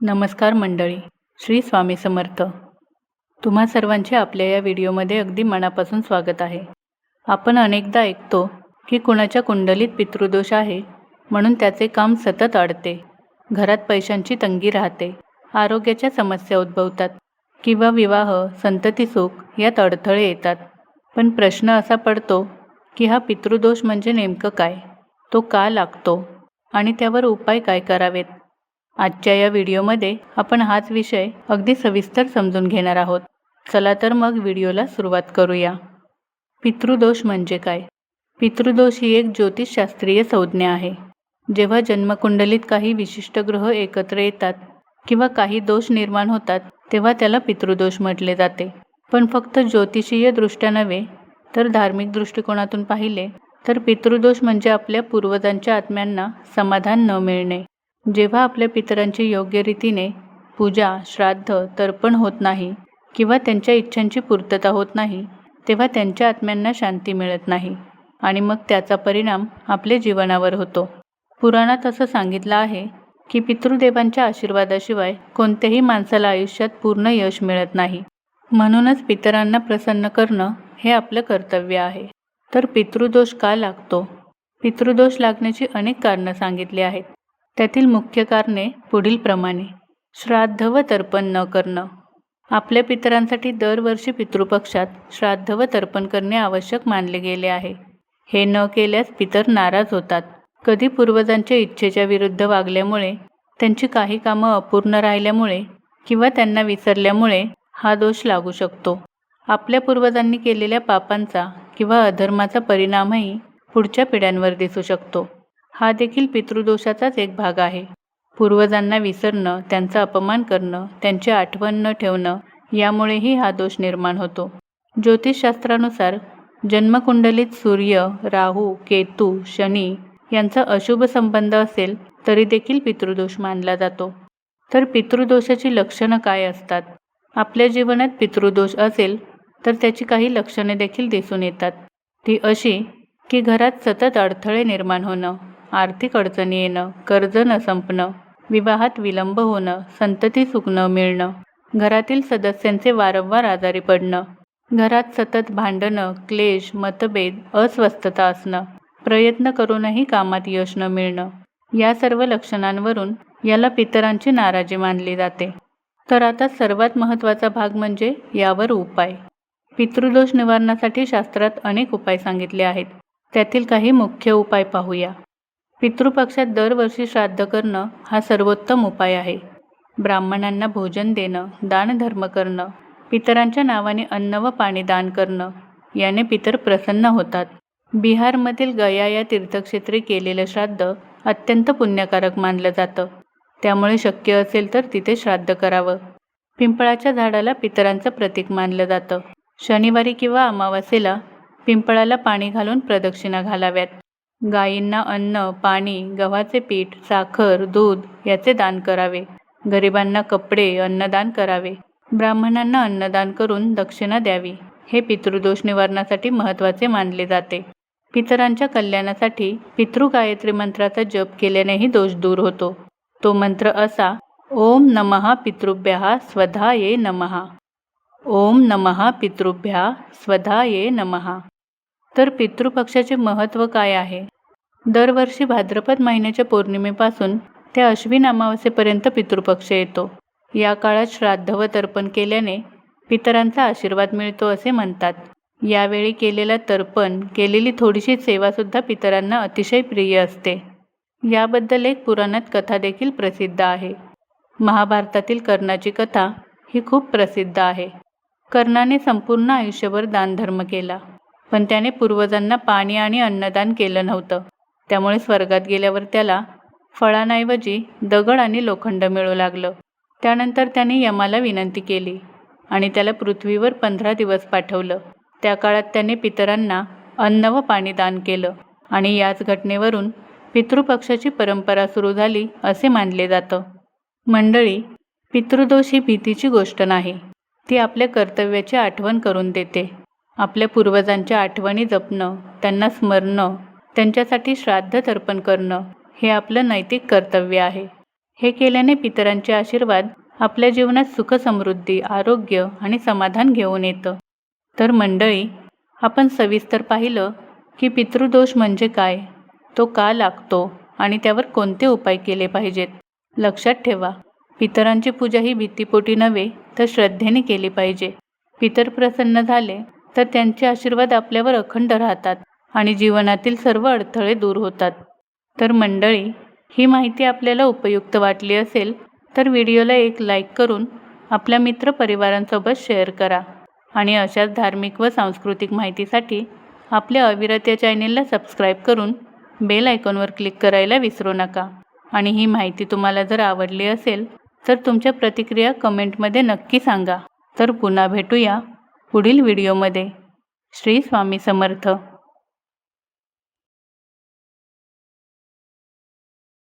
नमस्कार मंडळी श्री स्वामी समर्थ. तुम्हा सर्वांचे आपल्या या व्हिडिओमध्ये अगदी मनापासून स्वागत आहे. आपण अनेकदा ऐकतो की कुणाच्या कुंडलीत पितृदोष आहे म्हणून त्याचे काम सतत अडते घरात पैशांची तंगी राहते आरोग्याच्या समस्या उद्भवतात किंवा विवाह संतती सुख यात अडथळे येतात. पण प्रश्न असा पडतो की हा पितृदोष म्हणजे नेमकं काय? तो का लागतो? आणि त्यावर उपाय काय करावेत? आजच्या या व्हिडिओमध्ये आपण हाच विषय अगदी सविस्तर समजून घेणार आहोत. चला तर मग व्हिडिओला सुरुवात करूया. पितृदोष म्हणजे काय? पितृदोष ही एक ज्योतिषशास्त्रीय संज्ञा आहे. जेव्हा जन्मकुंडलीत काही विशिष्ट ग्रह एकत्र येतात किंवा काही दोष निर्माण होतात तेव्हा त्याला पितृदोष म्हटले जाते. पण फक्त ज्योतिषीय दृष्ट्या नव्हे तर धार्मिक दृष्टिकोनातून पाहिले तर पितृदोष म्हणजे आपल्या पूर्वजांच्या आत्म्यांना समाधान न मिळणे. जेव्हा आपल्या पितरांची योग्य रीतीने पूजा श्राद्ध तर्पण होत नाही किंवा त्यांच्या इच्छांची पूर्तता होत नाही तेव्हा त्यांच्या आत्म्यांना शांती मिळत नाही आणि मग त्याचा परिणाम आपल्या जीवनावर होतो. पुराणात असं सांगितलं आहे की पितृदेवांच्या आशीर्वादाशिवाय कोणत्याही माणसाला आयुष्यात पूर्ण यश मिळत नाही. म्हणूनच पितरांना प्रसन्न करणं हे आपलं कर्तव्य आहे. तर पितृदोष का लागतो? पितृदोष लागण्याची अनेक कारणं सांगितली आहेत. त्यातील मुख्य कारणे पुढीलप्रमाणे. श्राद्ध व तर्पण न करणं. आपल्या पितरांसाठी दरवर्षी पितृपक्षात श्राद्ध व तर्पण करणे आवश्यक मानले गेले आहे. हे न केल्यास पितर नाराज होतात. कधी पूर्वजांच्या इच्छेच्या विरुद्ध वागल्यामुळे त्यांची काही कामं अपूर्ण राहिल्यामुळे किंवा त्यांना विसरल्यामुळे हा दोष लागू शकतो. आपल्या पूर्वजांनी केलेल्या पापांचा किंवा अधर्माचा परिणामही पुढच्या पिढ्यांवर दिसू शकतो. हा देखील पितृदोषाचाच एक भाग आहे. पूर्वजांना विसरणं त्यांचा अपमान करणं त्यांची आठवण न ठेवणं यामुळेही हा दोष निर्माण होतो. ज्योतिषशास्त्रानुसार जन्मकुंडलीत सूर्य राहू केतू शनी यांचा अशुभ संबंध असेल तरी देखील पितृदोष मानला जातो. तर पितृदोषाची लक्षणं काय असतात? आपल्या जीवनात पितृदोष असेल तर त्याची काही लक्षणे देखील दिसून येतात. ती अशी की घरात सतत अडथळे निर्माण होणं आर्थिक अडचणी येणं कर्ज न संपणं विवाहात विलंब होणं संतती सुख न मिळणं घरातील सदस्यांचे वारंवार आजारी पडणं घरात सतत भांडणं क्लेश मतभेद अस्वस्थता असणं प्रयत्न करूनही कामात यश न मिळणं या सर्व लक्षणांवरून याला पितरांची नाराजी मानली जाते. तर आता सर्वात महत्त्वाचा भाग म्हणजे यावर उपाय. पितृदोष निवारणासाठी शास्त्रात अनेक उपाय सांगितले आहेत. त्यातील काही मुख्य उपाय पाहूया. पितृपक्षात दरवर्षी श्राद्ध करणं हा सर्वोत्तम उपाय आहे. ब्राह्मणांना भोजन देणं दानधर्म करणं पितरांच्या नावाने अन्न व पाणी दान करणं याने पितर प्रसन्न होतात. बिहारमधील गया या तीर्थक्षेत्री केलेलं श्राद्ध अत्यंत पुण्यकारक मानलं जातं. त्यामुळे शक्य असेल तर तिथे श्राद्ध करावं. पिंपळाच्या झाडाला पितरांचं प्रतीक मानलं जातं. शनिवारी किंवा अमावास्येला पिंपळाला पाणी घालून प्रदक्षिणा घालाव्यात. गायींना अन्न पाणी गव्हाचे पीठ साखर दूध याचे दान करावे. गरिबांना कपडे अन्नदान करावे. ब्राह्मणांना अन्नदान करून दक्षिणा द्यावी. हे पितृदोष निवारणासाठी महत्त्वाचे मानले जाते. पितरांच्या कल्याणासाठी पितृ गायत्री मंत्राचा जप केल्यानेही दोष दूर होतो. तो मंत्र असा ओम नमः पितृभ्या स्वधा ये नमः. ओम नमः पितृभ्या स्वधा ये नमः. तर पितृपक्षाचे महत्त्व काय आहे? दरवर्षी भाद्रपद महिन्याच्या पौर्णिमेपासून ते अश्विन अमावस्येपर्यंत पितृपक्ष येतो. या काळात श्राद्ध व तर्पण केल्याने पितरांचा आशीर्वाद मिळतो असे म्हणतात. यावेळी केलेला तर्पण केलेली थोडीशी सेवासुद्धा पितरांना अतिशय प्रिय असते. याबद्दल एक पुराणात कथा देखील प्रसिद्ध आहे. महाभारतातील कर्णाची कथा ही खूप प्रसिद्ध आहे. कर्णाने संपूर्ण आयुष्यभर दानधर्म केला. पण त्याने पूर्वजांना पाणी आणि अन्नदान केलं नव्हतं. त्यामुळे स्वर्गात गेल्यावर त्याला फळांऐवजी दगड आणि लोखंड मिळू लागलं. त्यानंतर त्याने यमाला विनंती केली आणि त्याला पृथ्वीवर पंधरा दिवस पाठवलं. त्या काळात त्याने पितरांना अन्न व पाणी दान केलं आणि याच घटनेवरून पितृपक्षाची परंपरा सुरू झाली असे मानले जातं. मंडळी पितृदोष ही भीतीची गोष्ट नाही. ती आपल्या कर्तव्याची आठवण करून देते. आपल्या पूर्वजांच्या आठवणी जपणं त्यांना स्मरणं त्यांच्यासाठी श्राद्ध तर्पण करणं हे आपलं नैतिक कर्तव्य आहे. हे केल्याने पितरांचे आशीर्वाद आपल्या जीवनात सुख समृद्धी आरोग्य आणि समाधान घेऊन येतं. तर मंडळी आपण सविस्तर पाहिलं की पितृदोष म्हणजे काय? तो का लागतो आणि त्यावर कोणते उपाय केले पाहिजेत? लक्षात ठेवा पितरांची पूजा ही भीतीपोटी नव्हे तर श्रद्धेने केली पाहिजे. पितर प्रसन्न झाले तर त्यांचे आशीर्वाद आपल्यावर अखंड राहतात आणि जीवनातील सर्व अडथळे दूर होतात. तर मंडळी ही माहिती आपल्याला उपयुक्त वाटली असेल तर व्हिडिओला एक लाईक करून आपल्या मित्रपरिवारांसोबत शेअर करा आणि अशाच धार्मिक व सांस्कृतिक माहितीसाठी आपल्या अविरत या चॅनेलला सबस्क्राईब करून बेल आयकॉनवर क्लिक करायला विसरू नका. आणि ही माहिती तुम्हाला जर आवडली असेल तर तुमच्या प्रतिक्रिया कमेंटमध्ये नक्की सांगा. तर पुन्हा भेटूया. पुढील व्हिडिओमध्ये. श्री स्वामी समर्थ.